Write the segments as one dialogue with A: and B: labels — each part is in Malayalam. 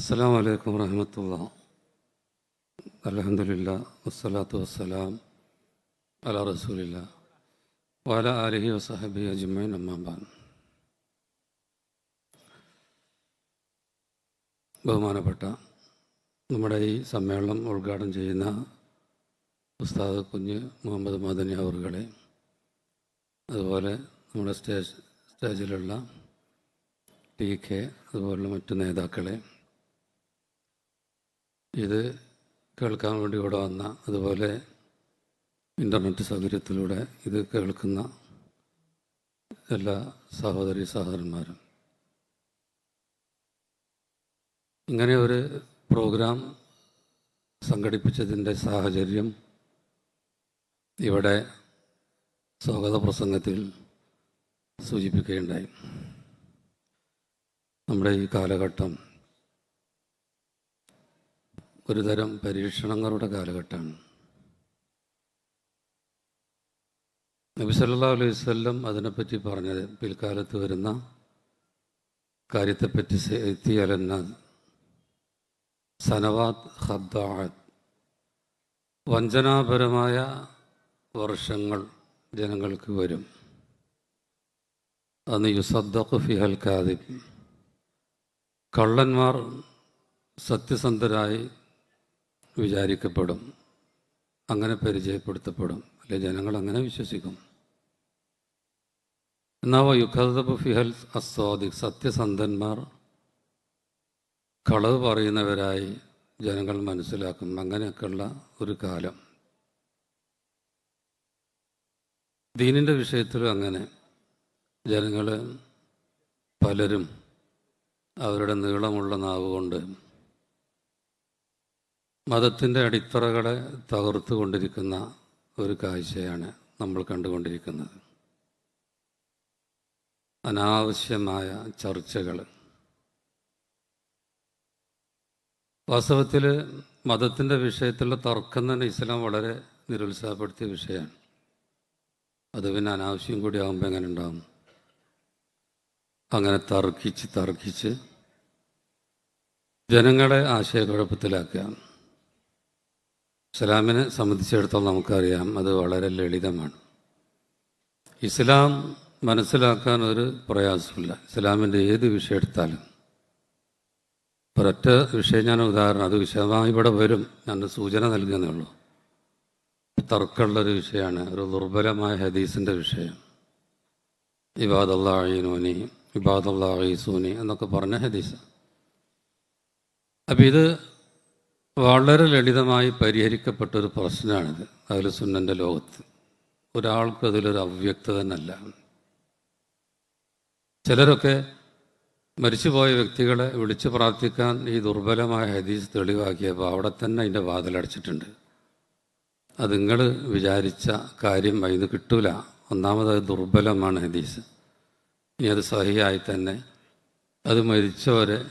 A: അസ്സാം വലൈക്കും വറഹമത്തുള്ള. അലഹമില്ല വസ്സലാത്തു വസ്സലാം അല റസൂലില്ല വാല അലഹി വസഹബി അജ്മൈൻ അമ്മാബാൻ ബഹുമാനപ്പെട്ട നമ്മുടെ ഈ സമ്മേളനം ഉദ്ഘാടനം ചെയ്യുന്ന ഉസ്താദ് കുഞ്ഞ് മുഹമ്മദ് മദനി അവറുകളെ അതുപോലെ നമ്മുടെ സ്റ്റേജ് സ്റ്റേജിലുള്ള ടി കെ അതുപോലുള്ള മറ്റു നേതാക്കളെ ഇത് കേൾക്കാൻ വേണ്ടി ഇവിടെ വന്ന അതുപോലെ ഇന്റർനെറ്റ് സൗകര്യത്തിലൂടെ ഇത് കേൾക്കുന്ന എല്ലാ സഹോദരി സഹോദരന്മാരും. ഇങ്ങനെ ഒരു പ്രോഗ്രാം സംഘടിപ്പിച്ചതിന്റെ സാഹചര്യം ഇവിടെ സ്വാഗത പ്രസംഗത്തിൽ സൂചിപ്പിക്കുകയുണ്ടായി. നമ്മുടെ ഈ കാലഘട്ടം ഒരുതരം പരീക്ഷണങ്ങളുടെ കാലഘട്ടമാണ്. നബി സല്ലാ അലൈഹി വല്ലം അതിനെപ്പറ്റി പറഞ്ഞത് പിൽക്കാലത്ത് വരുന്ന കാര്യത്തെപ്പറ്റി എത്തിയാലെന്ന സനവാത് ഹദ്ദാത്ത് വഞ്ചനാപരമായ വർഷങ്ങൾ ജനങ്ങൾക്ക് വരും. അന്ന് യുസദ്ദഖ് ഫിഹൽ കാദിബ്. കള്ളന്മാർ സത്യസന്ധരായി വിചാരിക്കപ്പെടും. അങ്ങനെ പരിചയപ്പെടുത്തപ്പെടും. അല്ലെ ജനങ്ങൾ അങ്ങനെ വിശ്വസിക്കും. എന്നാവ യുഖദബ് ഫിഹൽ അസ്വാദിഖ് സത്യസന്ധന്മാർ കളവ് പറയുന്നവരായി ജനങ്ങൾ മനസ്സിലാക്കും. അങ്ങനെയൊക്കെയുള്ള ഒരു കാലം. ദീനിന്റെ വിഷയത്തിലും അങ്ങനെ. ജനങ്ങൾ പലരും അവരുടെ നീളമുള്ള നാവ് കൊണ്ട് മതത്തിന്റെ അടിത്തറകളെ തകർത്തു കൊണ്ടിരിക്കുന്ന ഒരു കാഴ്ചയാണ് നമ്മൾ കണ്ടുകൊണ്ടിരിക്കുന്നത്. അനാവശ്യമായ ചർച്ചകൾ. വാസ്തവത്തിൽ മതത്തിന്റെ വിഷയത്തിലുള്ള തർക്കം തന്നെ ഇസ്ലാം വളരെ നിരുത്സാഹപ്പെടുത്തിയ വിഷയമാണ്. അത് പിന്നെ അനാവശ്യം കൂടി ആകുമ്പോൾ എങ്ങനെ ഉണ്ടാകും അങ്ങനെ തർക്കിച്ച് തർക്കിച്ച് ജനങ്ങളെ ആശയക്കുഴപ്പത്തിലാക്കുക. ഇസ്ലാമിനെ സംബന്ധിച്ചിടത്തോളം നമുക്കറിയാം അത് വളരെ ലളിതമാണ്. ഇസ്ലാം മനസ്സിലാക്കാൻ ഒരു പ്രയാസമില്ല. ഇസ്ലാമിന്റെ ഏത് വിഷയം എടുത്താലും. ഒരൊറ്റ വിഷയം ഞാൻ ഉദാഹരണം അത് വിശദമായി ഇവിടെ വരും. ഞാൻ സൂചന നൽകുന്നേ ഉള്ളൂ. തർക്കമുള്ളൊരു വിഷയമാണ് ഒരു ദുർബലമായ ഹദീസിന്റെ വിഷയം. ഇബാദല്ലാഹീനൂനി ഇബാദല്ലാഹീസൂനി എന്നൊക്കെ പറഞ്ഞ ഹദീസ് അപ്പം ഇത് വളരെ ലളിതമായി പരിഹരിക്കപ്പെട്ട ഒരു പ്രശ്നമാണിത് അതിൽ സുന്നന്റെ ലോകത്ത്. ഒരാൾക്കും അതിലൊരു അവ്യക്തത തന്നല്ല ചിലരൊക്കെ മരിച്ചുപോയ വ്യക്തികളെ വിളിച്ചു പ്രാർത്ഥിക്കാൻ ഈ ദുർബലമായ ഹദീസ് തെളിവാക്കിയപ്പോൾ അവിടെ തന്നെ അതിന്റെ വാതിലടച്ചിട്ടുണ്ട്. അത് നിങ്ങൾ വിചാരിച്ച കാര്യം അതിന് കിട്ടൂല. ഒന്നാമത് അത് ദുർബലമാണ് ഹദീസ്. ഇനി അത് സഹിയായി തന്നെ. അത് മരിച്ചവരെ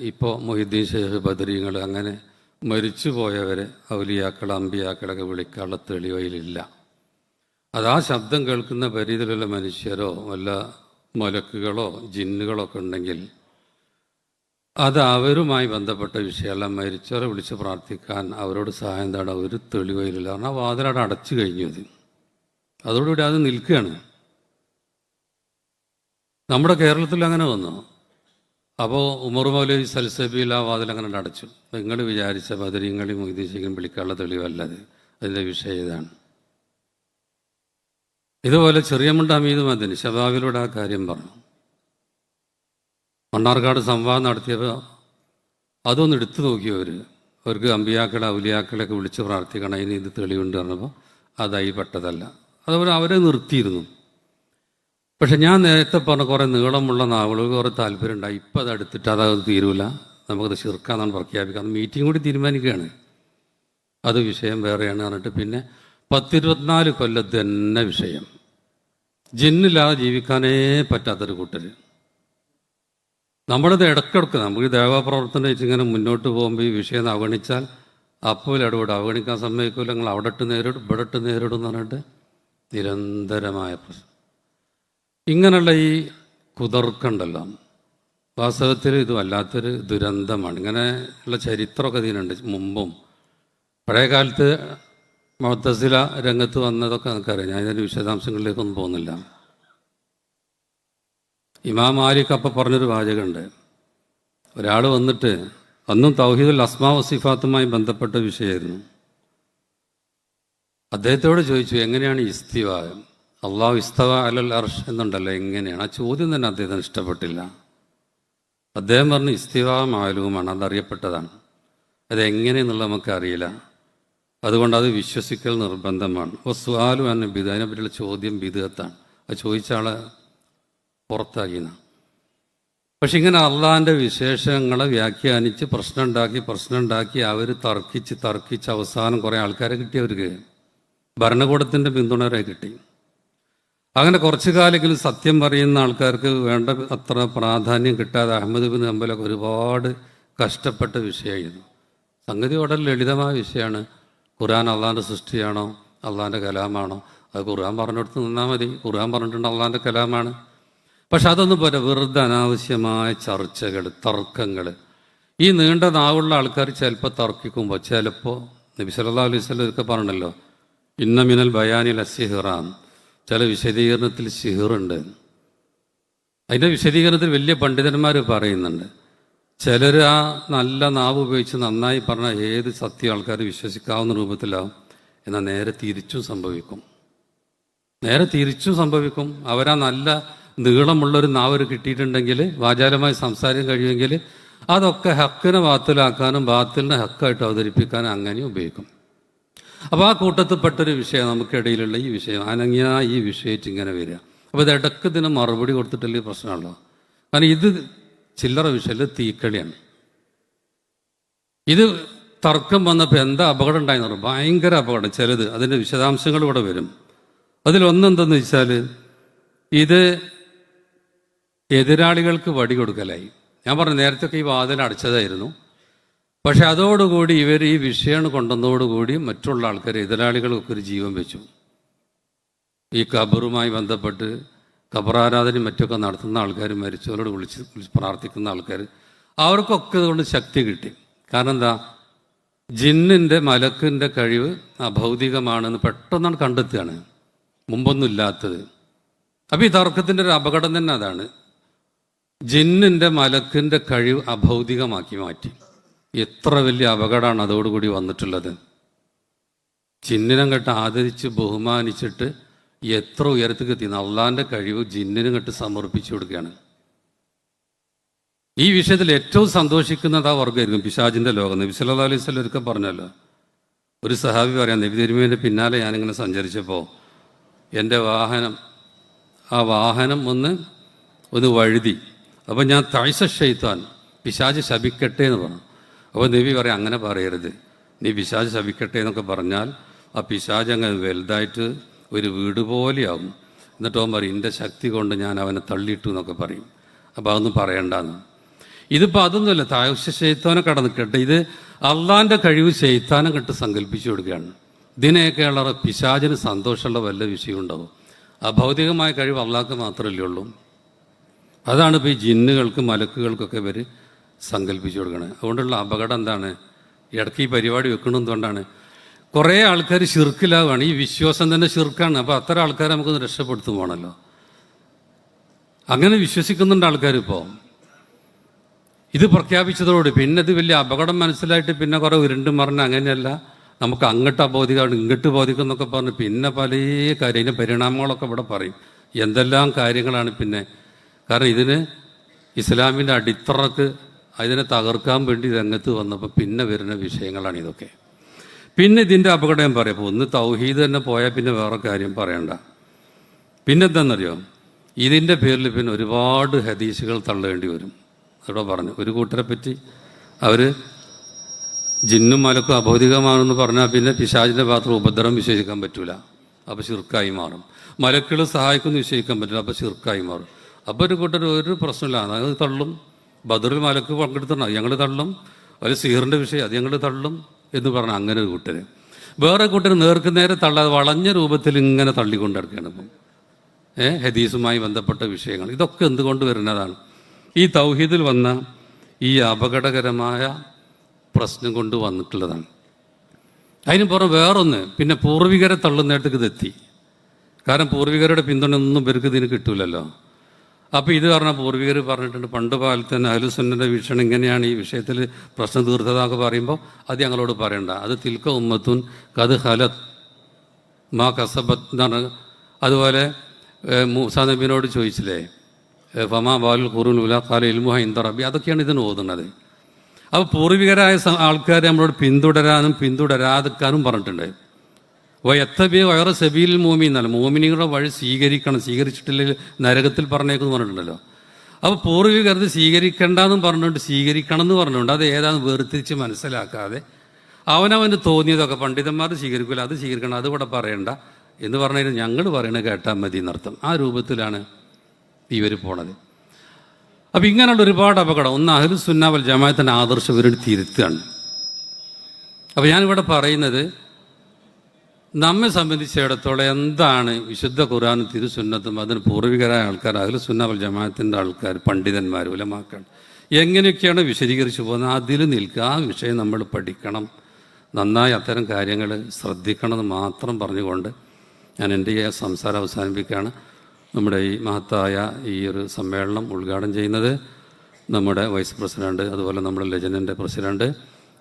A: ഇപ്പോൾ മൊഹിദ്ദീൻ ഷെയ്ഖ് ബദരീങ്ങൾ അങ്ങനെ മരിച്ചു പോയവരെ ഔലിയാക്കൾ അമ്പിയാക്കളൊക്കെ വിളിക്കാനുള്ള തെളിവയിലില്ല. അത് ആ ശബ്ദം കേൾക്കുന്ന പരിധിയിലുള്ള മനുഷ്യരോ വല്ല മലക്കുകളോ ജിന്നുകളോ ഒക്കെ ഉണ്ടെങ്കിൽ അത് അവരുമായി ബന്ധപ്പെട്ട വിഷയമല്ല. മരിച്ചവരെ വിളിച്ച് പ്രാർത്ഥിക്കാൻ അവരോട് സഹായം തേടാൻ ഒരു തെളിവയിലില്ല. കാരണം ആ വാതിലവിടെ അടച്ചു കഴിഞ്ഞു അത്. അതോടുകൂടി അത് നിൽക്കുകയാണ്. നമ്മുടെ കേരളത്തിൽ അങ്ങനെ വന്നു? അപ്പോൾ ഉമർ മൗലവി സൽസബിയിൽ ആ വാതിൽ അങ്ങനെ അടച്ചു. നിങ്ങൾ വിചാരിച്ച ബദരീങ്ങളെയും മൊയ്തീശിക്കും വിളിക്കാനുള്ള തെളിവല്ലത്. അതിന്റെ വിഷയം ഇതാണ്. ഇതുപോലെ ചെറിയമുണ്ട അമീദ് മദിന് ഷബാബിലൂടെ ആ കാര്യം പറഞ്ഞു. മണ്ണാർക്കാട് സംവാദം നടത്തിയപ്പോൾ അതൊന്ന് എടുത്തു നോക്കിയവർ അവർക്ക് അമ്പിയാക്കളെ ഔലിയാക്കളെയൊക്കെ വിളിച്ച് പ്രാർത്ഥിക്കണം അതിന് ഇത് തെളിവുണ്ട് പറഞ്ഞപ്പോൾ അതായി പെട്ടതല്ല. അതുപോലെ അവരെ നിർത്തിയിരുന്നു. പക്ഷെ ഞാൻ നേരത്തെ പറഞ്ഞ കുറേ നീളമുള്ള നാവലുകൾ കുറേ താല്പര്യം ഉണ്ടായി ഇപ്പം അത് എടുത്തിട്ട് അതത് തീരൂല. നമുക്കത് ചെറുക്കാന്നാണ് പ്രഖ്യാപിക്കാം മീറ്റിംഗ് കൂടി തീരുമാനിക്കുകയാണ്. അത് വിഷയം വേറെയാണ് പറഞ്ഞിട്ട് പിന്നെ പത്തിരുപത്തിനാല് കൊല്ലത്ത് തന്നെ വിഷയം. ജിന്നില്ലാതെ ജീവിക്കാനേ പറ്റാത്തൊരു കൂട്ടർ നമ്മളിത് ഇടക്കിടക്ക് നമുക്ക് ദേവപ്രവർത്തനം വെച്ച് ഇങ്ങനെ മുന്നോട്ട് പോകുമ്പോൾ ഈ വിഷയം അവഗണിച്ചാൽ അപ്പോൾ ഇടപെടും. അവഗണിക്കാൻ സമ്മതിക്കില്ല നിങ്ങൾ അവിടെ ഇട്ട് നേരിടും ഇവിടെ ഇട്ട് നേരിടും എന്ന് പറഞ്ഞിട്ട് നിരന്തരമായ പ്രശ്നം. ഇങ്ങനെയുള്ള ഈ കുതർക്കുണ്ടല്ലോ. വാസ്തവത്തിൽ ഇത് വല്ലാത്തൊരു ദുരന്തമാണ്. ഇങ്ങനെയുള്ള ചരിത്രമൊക്കെ ഇതിനുണ്ട് മുമ്പും. പഴയ കാലത്ത് മൊത്തസില രംഗത്ത് വന്നതൊക്കെ നമുക്കറിയാം ഞാൻ ഇതിന്റെ വിശദാംശങ്ങളിലേക്കൊന്നും പോകുന്നില്ല. ഇമാം മാലിക് അപ്പം പറഞ്ഞൊരു വാചകമുണ്ട്. ഒരാൾ വന്നിട്ട് അന്നും തൗഹീദുൽ അസ്മാ വസിഫാത്തുമായി ബന്ധപ്പെട്ട വിഷയമായിരുന്നു. അദ്ദേഹത്തോട് ചോദിച്ചു എങ്ങനെയാണ് ഇസ്തിവ? അള്ളാഹു ഇസ്തവ അലൽ അർഷ് എന്നുണ്ടല്ലോ എങ്ങനെയാണ്? ആ ചോദ്യം തന്നെ അദ്ദേഹത്തിന് ഇഷ്ടപ്പെട്ടില്ല. അദ്ദേഹം പറഞ്ഞു ഇസ്തിവ മാലൂമാണ് അതറിയപ്പെട്ടതാണ്. അത് എങ്ങനെയെന്നുള്ളത് നമുക്കറിയില്ല അതുകൊണ്ട് അത് വിശ്വസിക്കൽ നിർബന്ധമാണ്. അപ്പോൾ സ്വാലു എന്ന ബിദ് അതിനെപ്പറ്റിയുള്ള ചോദ്യം ബിദത്താണ് അത് ചോദിച്ച ആളെ പുറത്താക്കിയെന്ന പക്ഷെ ഇങ്ങനെ അള്ളാഹിന്റെ വിശേഷങ്ങളെ വ്യാഖ്യാനിച്ച് പ്രശ്നം ഉണ്ടാക്കി പ്രശ്നം ഉണ്ടാക്കി അവർ തർക്കിച്ച് തർക്കിച്ച് അവസാനം കുറേ ആൾക്കാരെ കിട്ടിയവർക്ക് ഭരണകൂടത്തിന്റെ പിന്തുണരെ കിട്ടി. അങ്ങനെ കുറച്ചു കാലെങ്കിലും സത്യം പറയുന്ന ആൾക്കാർക്ക് വേണ്ട അത്ര പ്രാധാന്യം കിട്ടാതെ അഹമ്മദ് ബിൻ ഹംബലൊക്കെ ഒരുപാട് കഷ്ടപ്പെട്ട വിഷയമായിരുന്നു. സംഗതി വളരെ ലളിതമായ വിഷയമാണ്. ഖുർആൻ അള്ളാന്റെ സൃഷ്ടിയാണോ? അള്ളാന്റെ കലാമാണോ? അത് ഖുർആൻ പറഞ്ഞെടുത്ത് നിന്നാൽ മതി. ഖുർആൻ പറഞ്ഞിട്ടുണ്ട് അള്ളാന്റെ കലാമാണ്. പക്ഷെ അതൊന്നും പോലെ വെറുതെ അനാവശ്യമായ ചർച്ചകൾ തർക്കങ്ങൾ ഈ നീണ്ട നാവുള്ള ആൾക്കാർ ചിലപ്പോൾ തർക്കിക്കുമ്പോൾ ചിലപ്പോൾ നബി സല്ലാ അലൈഹി സ്വലം ഒക്കെ പറഞ്ഞല്ലോ ഇന്ന മിനൽ ബയാനിൽ അസിഹിറാം ചില വിശദീകരണത്തിൽ സിഹിറുണ്ട് അതിന്റെ വിശദീകരണത്തിൽ വലിയ പണ്ഡിതന്മാർ പറയുന്നുണ്ട്. ചിലർ ആ നല്ല നാവ് ഉപയോഗിച്ച് നന്നായി പറഞ്ഞ ഏത് സത്യം ആൾക്കാർ വിശ്വസിക്കാവുന്ന രൂപത്തിലാവും എന്നാൽ നേരെ തിരിച്ചും സംഭവിക്കും. നേരെ തിരിച്ചും സംഭവിക്കും. അവരാ നല്ല നീളമുള്ളൊരു നാവ് കിട്ടിയിട്ടുണ്ടെങ്കിൽ വാചാലമായി സംസാരിക്കാൻ കഴിയുമെങ്കിൽ അതൊക്കെ ഹക്കിനെ ബാത്തിലാക്കാനും ബാത്തിലിനെ ഹക്കായിട്ട് അവതരിപ്പിക്കാനും അങ്ങനെ ഉപയോഗിക്കും. അപ്പോൾ ആ കൂട്ടത്തിൽപ്പെട്ടൊരു വിഷയം നമുക്കിടയിലുള്ള ഈ വിഷയം അനങ്ങിയ ഈ വിഷയത്തിൽ ഇങ്ങനെ വരിക. അപ്പോൾ ഇത് ഇടയ്ക്ക് ഇതിന് മറുപടി കൊടുത്തിട്ടില്ല പ്രശ്നമുള്ളൂ കാരണം ഇത് ചില്ലറ വിഷയത്തിൽ തീക്കളിയാണ്. ഇത് തർക്കം വന്നപ്പോൾ എന്താ അപകടം ഉണ്ടായെന്ന് പറഞ്ഞു ഭയങ്കര അപകടം ചിലത് അതിന്റെ വിശദാംശങ്ങൾ ഇവിടെ വരും. അതിലൊന്നെന്തെന്ന് വെച്ചാൽ ഇത് എതിരാളികൾക്ക് വടി കൊടുക്കലായി. ഞാൻ പറഞ്ഞു നേരത്തെ ഈ വാതിൽ അടച്ചതായിരുന്നു. പക്ഷെ അതോടുകൂടി ഇവർ ഈ വിഷയം കൊണ്ടുവന്നതോടുകൂടി മറ്റുള്ള ആൾക്കാർ എതിരാളികളൊക്കെ ഒരു ജീവൻ വെച്ചു. ഈ ഖബറുമായി ബന്ധപ്പെട്ട് ഖബറാരാധനയും മറ്റൊക്കെ നടത്തുന്ന ആൾക്കാർ മരിച്ചവരോട് വിളിച്ച് വിളിച്ച് പ്രാർത്ഥിക്കുന്ന ആൾക്കാർ അവർക്കൊക്കെ ഇതുകൊണ്ട് ശക്തി കിട്ടി. കാരണം എന്താ? ജിന്നിന്റെ മലക്കിന്റെ കഴിവ് അഭൗതികമാണെന്ന് പെട്ടെന്നാണ് കണ്ടെത്തുകയാണ്. മുമ്പൊന്നും ഇല്ലാത്തത്. അപ്പോൾ ഈ തർക്കത്തിന്റെ ഒരു അപകടം തന്നെ അതാണ്. ജിന്നിന്റെ മലക്കിന്റെ കഴിവ് അഭൗതികമാക്കി മാറ്റി. എത്ര വലിയ അപകടമാണ് അതോടുകൂടി വന്നിട്ടുള്ളത്. ജിന്നിനം കെട്ട് ആദരിച്ച് ബഹുമാനിച്ചിട്ട് എത്ര ഉയരത്തേക്ക് എത്തി അള്ളാന്റെ കഴിവ് ജിന്നിനും കെട്ട് സമർപ്പിച്ചു കൊടുക്കുകയാണ്. ഈ വിഷയത്തിൽ ഏറ്റവും സന്തോഷിക്കുന്നത് ആ വർഗമായിരിക്കും പിശാജിന്റെ ലോകം. നബി സല്ലാ അലൈഹി സ്വലം ഒരിക്കൽ പറഞ്ഞല്ലോ. ഒരു സഹാബി പറയാം നബി തിരുമേന്റെ പിന്നാലെ ഞാനിങ്ങനെ സഞ്ചരിച്ചപ്പോൾ എന്റെ വാഹനം ആ വാഹനം ഒന്ന് ഒന്ന് വഴുതി. അപ്പം ഞാൻ തൈസ ഷെയ്ത്താൻ പിശാജ് ശപിക്കട്ടെ എന്ന് പറഞ്ഞു. അപ്പോൾ ദേവി പറയാം അങ്ങനെ പറയരുത്. നീ പിശാജ് ശവിക്കട്ടെ എന്നൊക്കെ പറഞ്ഞാൽ ആ പിശാജ് അങ്ങ് വലുതായിട്ട് ഒരു വീട് പോലെയാവും എന്നിട്ട് അവൻ പറയും എന്റെ ശക്തി കൊണ്ട് ഞാൻ അവനെ തള്ളിയിട്ടു എന്നൊക്കെ പറയും. അപ്പോൾ അതൊന്നും പറയണ്ടെന്ന്. ഇതിപ്പോൾ അതൊന്നുമല്ല താഴ്ച ചെയ്ത്താനെ കടന്ന് കേട്ടെ. ഇത് അള്ളാന്റെ കഴിവ് ശൈത്താനം കെട്ട് സങ്കല്പിച്ചു കൊടുക്കുകയാണ്. ഇതിനെയൊക്കെയുള്ള പിശാചിന് സന്തോഷമുള്ള വല്ല വിഷയം ഉണ്ടാവും. ആ ഭൗതികമായ കഴിവ് അള്ളാഹ്ക്ക് മാത്രമല്ലേ ഉള്ളൂ. അതാണ് ഇപ്പോൾ ഈ ജിന്നുകൾക്ക് മലക്കുകൾക്കൊക്കെ ഇവർ സങ്കല്പിച്ചു കൊടുക്കണം. അതുകൊണ്ടുള്ള അപകടം എന്താണ്? ഇടയ്ക്ക് ഈ പരിപാടി വെക്കണമെന്നുകൊണ്ടാണ് കുറേ ആൾക്കാർ ശിർക്കിലാവുകയാണ് ഈ വിശ്വാസം തന്നെ ശിർക്കാണ്. അപ്പോൾ അത്തരം ആൾക്കാരെ നമുക്കൊന്ന് രക്ഷപ്പെടുത്തും പോകണമല്ലോ അങ്ങനെ വിശ്വസിക്കുന്നുണ്ട് ആൾക്കാർ ഇപ്പോൾ. ഇത് പ്രഖ്യാപിച്ചതോട് പിന്നെ ഇത് വലിയ അപകടം മനസ്സിലായിട്ട് പിന്നെ കുറേ ഉരുണ്ട് മറിഞ്ഞ് അങ്ങനെയല്ല. നമുക്ക് അങ്ങോട്ട് അബോധികമാണ് ഇങ്ങോട്ട് ബോധിക്കും എന്നൊക്കെ പറഞ്ഞ് പിന്നെ പല കാര്യം അതിന്റെ പരിണാമങ്ങളൊക്കെ ഇവിടെ പറയും. എന്തെല്ലാം കാര്യങ്ങളാണ് പിന്നെ. കാരണം ഇതിന് ഇസ്ലാമിന്റെ അടിത്തറക്ക് അതിനെ തകർക്കാൻ വേണ്ടി രംഗത്ത് വന്നപ്പോൾ പിന്നെ വരുന്ന വിഷയങ്ങളാണ് ഇതൊക്കെ. പിന്നെ ഇതിന്റെ അപകടം പറയാം ഒന്ന് തൗഹീദ് തന്നെ പോയാൽ പിന്നെ വേറെ കാര്യം പറയണ്ട. പിന്നെന്താണെന്നറിയോ ഇതിന്റെ പേരിൽ പിന്നെ ഒരുപാട് ഹദീസുകൾ തള്ളേണ്ടി വരും. ഇവിടെ പറഞ്ഞു. ഒരു കൂട്ടരെ പറ്റി അവർ ജിന്നും മലക്കും അഭൗതികമാണെന്ന് പറഞ്ഞാൽ പിന്നെ പിശാചിന്റെ ഭാഗത്ത് ഉപദ്രവം വിശ്വസിക്കാൻ പറ്റില്ല അപ്പോൾ ശിർക്കായി മാറും. മലക്കുകൾ സഹായിക്കുമെന്ന് വിശ്വസിക്കാൻ പറ്റില്ല. അപ്പോൾ ശിർക്കായി മാറും. അപ്പോൾ ഒരു കൂട്ടർ ഒരു പ്രശ്നമില്ല. അത് തള്ളും. ബദറിൽ മലക്ക് പങ്കെടുത്തണം ഞങ്ങൾ തള്ളും. ഒരു സീറിന്റെ വിഷയം അത് ഞങ്ങൾ തള്ളും എന്ന് പറഞ്ഞ അങ്ങനെ ഒരു കൂട്ടര്. വേറെ കൂട്ടർ നേർക്ക് നേരെ തള്ളാതെ വളഞ്ഞ രൂപത്തിൽ ഇങ്ങനെ തള്ളിക്കൊണ്ട് നടക്കുകയാണ് ഇപ്പം. ഏ ഹദീസുമായി ബന്ധപ്പെട്ട വിഷയങ്ങൾ. ഇതൊക്കെ എന്തുകൊണ്ട് വരുന്നതാണ്? ഈ തൗഹീദിൽ വന്ന ഈ അപകടകരമായ പ്രശ്നം കൊണ്ട് വന്നിട്ടുള്ളതാണ്. അതിന് പുറം വേറൊന്ന് പിന്നെ പൂർവികരെ തള്ളുന്നിടത്തേക്ക് ഇതെത്തി കാരണം പൂർവികരുടെ പിന്തുണ ഒന്നും ഇവർക്ക് ഇതിന് കിട്ടൂലല്ലോ. അപ്പോൾ ഇത് പറഞ്ഞ പൂർവികർ പറഞ്ഞിട്ടുണ്ട് പണ്ട് കാലത്ത് തന്നെ അഹലുസുന്നന്റെ വീക്ഷണം ഇങ്ങനെയാണ് ഈ വിഷയത്തിൽ പ്രശ്നം തീർത്തതാക്കി പറയുമ്പോൾ അത് ഞങ്ങളോട് പറയണ്ട. അത് തിൽക്ക ഉമ്മത്തുൻ കത് ഹലത് മാ കസബത്ത് എന്നാണ് അതുപോലെ മൂസാ നബീനോട് ചോദിച്ചില്ലേ ഫമാ ബാലുൽ ഖുറുൽ ഉല കാല ഇൽമുഹ ഇന്ദറബി അതൊക്കെയാണ് ഇതിന് ഓതുന്നത്. അപ്പോൾ പൂർവികരായ ആൾക്കാരെ നമ്മളോട് പിന്തുടരാനും പിന്തുടരാതിക്കാനും പറഞ്ഞിട്ടുണ്ട്. വയത്തബി വയറ സബീൽ മോമി എന്നല്ല മോമിനികളുടെ വഴി സ്വീകരിക്കണം. സ്വീകരിച്ചിട്ടില്ലെങ്കിൽ നരകത്തിൽ പറഞ്ഞേക്കെന്ന് പറഞ്ഞിട്ടുണ്ടല്ലോ. അപ്പോൾ പൂർവികരുത് സ്വീകരിക്കേണ്ടെന്നും പറഞ്ഞുകൊണ്ട് സ്വീകരിക്കണം എന്ന് പറഞ്ഞുകൊണ്ട് അത് ഏതാന്ന് വേർതിരിച്ച് മനസ്സിലാക്കാതെ അവനവന് തോന്നിയതൊക്കെ പണ്ഡിതന്മാർ സ്വീകരിക്കില്ല അത് സ്വീകരിക്കണം അത് ഇവിടെ പറയണ്ട എന്ന് പറഞ്ഞാൽ ഞങ്ങൾ പറയണത് കേട്ടാൽ മതി എന്നർത്ഥം. ആ രൂപത്തിലാണ് ഇവർ പോണത്. അപ്പോൾ ഇങ്ങനെയുള്ള ഒരുപാട് അപകടം. ഒന്ന് അഹ്ലു സുന്നാവൽ ജമാഅത്തിന്റെ ആദർശം ഇവരോട് തിരുത്തുകയാണ്. അപ്പോൾ ഞാനിവിടെ പറയുന്നത് നമ്മെ സംബന്ധിച്ചിടത്തോളം എന്താണ് വിശുദ്ധ ഖുറാനും തിരുസുന്നത്തും അതിന് പൂർവികരായ ആൾക്കാർ അതിൽ സുന്നവൽ ജമാഅത്തിന്റെ ആൾക്കാർ പണ്ഡിതന്മാർ ഉലമാക്കൾ എങ്ങനെയൊക്കെയാണ് വിശദീകരിച്ചു പോകുന്നത്? അതിൽ നിൽക്കുക. ആ വിഷയം നമ്മൾ പഠിക്കണം. നന്നായി അത്തരം കാര്യങ്ങൾ ശ്രദ്ധിക്കണം എന്ന് മാത്രം പറഞ്ഞുകൊണ്ട് ഞാൻ എന്റെ ഈ സംസാരം അവസാനിപ്പിക്കുകയാണ്. നമ്മുടെ ഈ മഹത്തായ ഈ ഒരു സമ്മേളനം ഉദ്ഘാടനം ചെയ്യുന്നത് നമ്മുടെ വൈസ് പ്രസിഡന്റ് അതുപോലെ നമ്മുടെ ലജനന്റെ പ്രസിഡന്റ്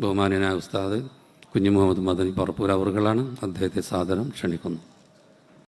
A: ബഹുമാനിയനായ ഉസ്താദ് കുഞ്ഞു മുഹമ്മദ് മദനി പറപ്പൂർ അവറുകളാണ് അദ്ദേഹത്തെ സാദരം ക്ഷണിക്കുന്നു.